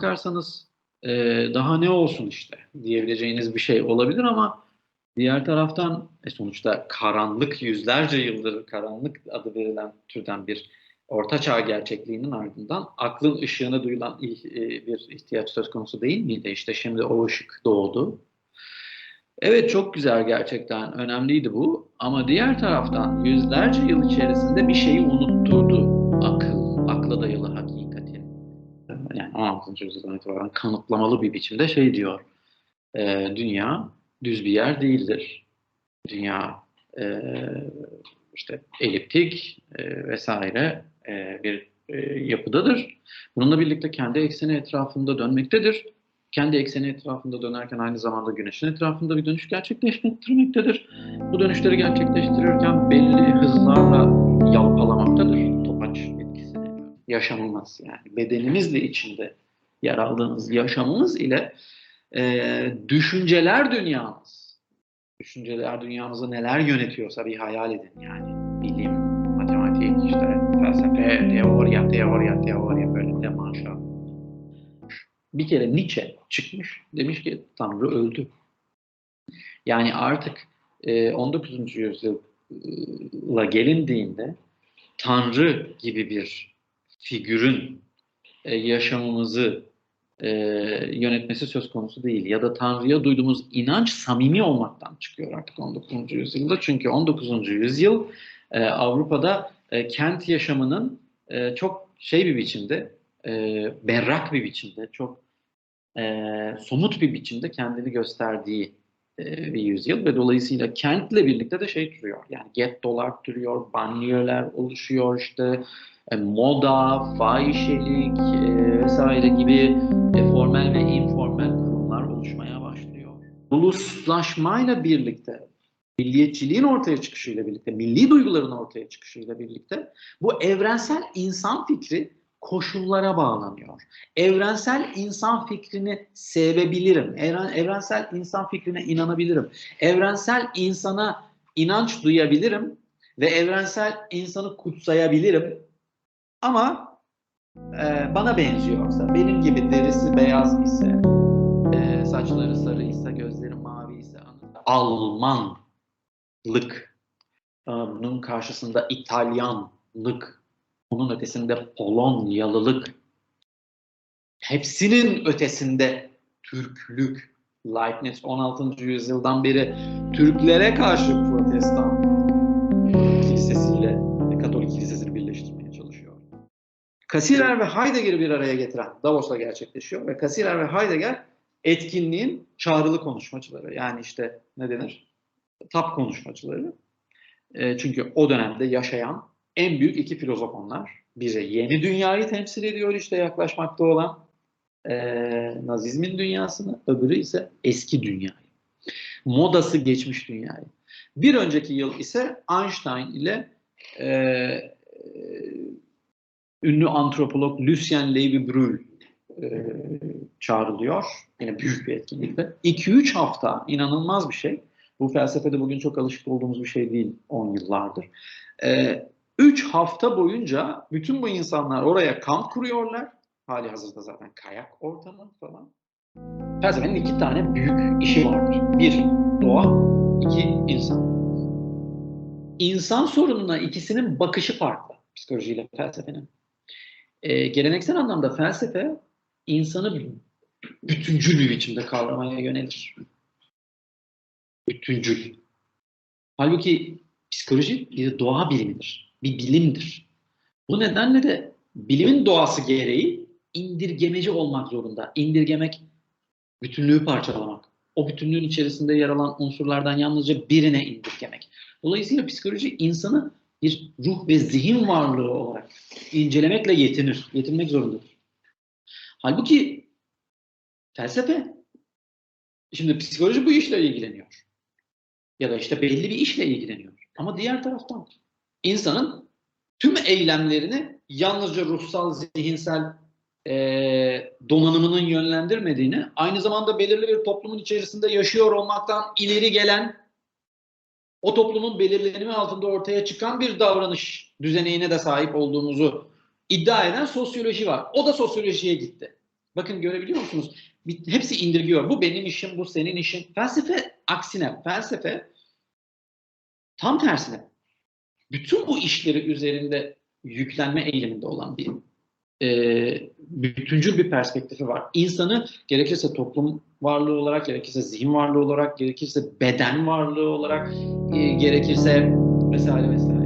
bakarsanız e, daha ne olsun işte diyebileceğiniz bir şey olabilir ama diğer taraftan e, sonuçta karanlık yüzlerce yıldır karanlık adı verilen türden bir ortaçağ gerçekliğinin ardından aklın ışığına duyulan e, bir ihtiyaç söz konusu değil miydi? İşte şimdi o ışık doğdu. Evet çok güzel gerçekten önemliydi bu ama diğer taraftan yüzlerce yıl içerisinde bir şeyi unutturdu 16. yüzyıldan itibaren kanıtlamalı bir biçimde şey diyor, e, dünya düz bir yer değildir. Dünya e, işte eliptik e, vesaire e, bir e, yapıdadır. Bununla birlikte kendi ekseni etrafında dönmektedir. Kendi ekseni etrafında dönerken aynı zamanda güneşin etrafında bir dönüş gerçekleştirmektedir. Bu dönüşleri gerçekleştirirken belli hızlarla yalpalamaktadır Yaşamımız yani bedenimizle içinde yer aldığımız yaşamımız ile e, düşünceler dünyamız, düşünceler dünyamızı neler yönetiyorsa bir hayal edin yani. Bilim, matematik, işte felsefe, teoriya, teoriya, teoriya böyle demanşa. Bir kere Nietzsche çıkmış, demiş ki Tanrı öldü. Yani artık e, 19. yüzyıla gelindiğinde Tanrı gibi bir figürün e, yaşamımızı e, yönetmesi söz konusu değil. Ya da Tanrı'ya duyduğumuz inanç samimi olmaktan çıkıyor artık 19. yüzyılda. Çünkü 19. yüzyıl e, Avrupa'da e, kent yaşamının e, çok şey bir biçimde, e, berrak bir biçimde, çok e, somut bir biçimde kendini gösterdiği e, bir yüzyıl ve dolayısıyla kentle birlikte de şey türüyor. Yani gettolar türüyor, banliyöler oluşuyor işte e, moda, fahişelik e, vesaire gibi formel ve informel kurumlar oluşmaya başlıyor. Uluslaşmayla birlikte, milliyetçiliğin ortaya çıkışıyla birlikte, milli duyguların ortaya çıkışıyla birlikte bu evrensel insan fikri koşullara bağlanıyor. Evrensel insan fikrini sevebilirim. Evren, evrensel insan fikrine inanabilirim. Evrensel insana inanç duyabilirim ve evrensel insanı kutsayabilirim. Ama e, bana benziyorsa, benim gibi derisi beyaz ise, e, saçları sarı ise, gözleri mavi ise, Almanlık, e, bunun karşısında İtalyanlık, onun ötesinde Polonyalılık, hepsinin ötesinde Türklük, Leibniz 16. yüzyıldan beri Türklere karşı protestan Kasirer ve Heidegger'i bir araya getiren Davos'ta gerçekleşiyor ve Kasirer ve Heidegger etkinliğin çağrılı konuşmacıları. Yani işte ne denir? Tap konuşmacıları. E, çünkü o dönemde yaşayan en büyük iki filozof onlar. Biri yeni dünyayı temsil ediyor işte yaklaşmakta olan e, Nazizmin dünyasını, öbürü ise eski dünyayı. Modası geçmiş dünyayı. Bir önceki yıl ise Einstein ile e, ünlü antropolog Lucien Levy-Bruhl e, çağrılıyor. Yine büyük bir etkinlikte. 2-3 hafta inanılmaz bir şey. Bu felsefede bugün çok alışık olduğumuz bir şey değil 10 yıllardır. 3 hafta boyunca bütün bu insanlar oraya kamp kuruyorlar. Hali hazırda zaten kayak ortamı falan. Felsefenin iki tane büyük işi vardır. Bir, doğa. iki insan. İnsan sorununa ikisinin bakışı farklı. Psikolojiyle felsefenin. Ee, geleneksel anlamda felsefe insanı bütüncül bir biçimde kavramaya yönelir. Bütüncül. Halbuki psikoloji bir doğa bilimidir. Bir bilimdir. Bu nedenle de bilimin doğası gereği indirgemeci olmak zorunda. İndirgemek, bütünlüğü parçalamak. O bütünlüğün içerisinde yer alan unsurlardan yalnızca birine indirgemek. Dolayısıyla psikoloji insanı bir ruh ve zihin varlığı olarak incelemekle yetinir. Yetinmek zorundadır. Halbuki felsefe, şimdi psikoloji bu işle ilgileniyor. Ya da işte belli bir işle ilgileniyor. Ama diğer taraftan insanın tüm eylemlerini yalnızca ruhsal, zihinsel e, donanımının yönlendirmediğini, aynı zamanda belirli bir toplumun içerisinde yaşıyor olmaktan ileri gelen, o toplumun belirlenimi altında ortaya çıkan bir davranış düzenine de sahip olduğumuzu iddia eden sosyoloji var. O da sosyolojiye gitti. Bakın görebiliyor musunuz? Hepsi indirgiyor. Bu benim işim, bu senin işin. Felsefe aksine, felsefe tam tersine bütün bu işleri üzerinde yüklenme eğiliminde olan bir e, bütüncül bir perspektifi var. İnsanı gerekirse toplum varlığı olarak, gerekirse zihin varlığı olarak, gerekirse beden varlığı olarak, e, gerekirse vesaire vesaire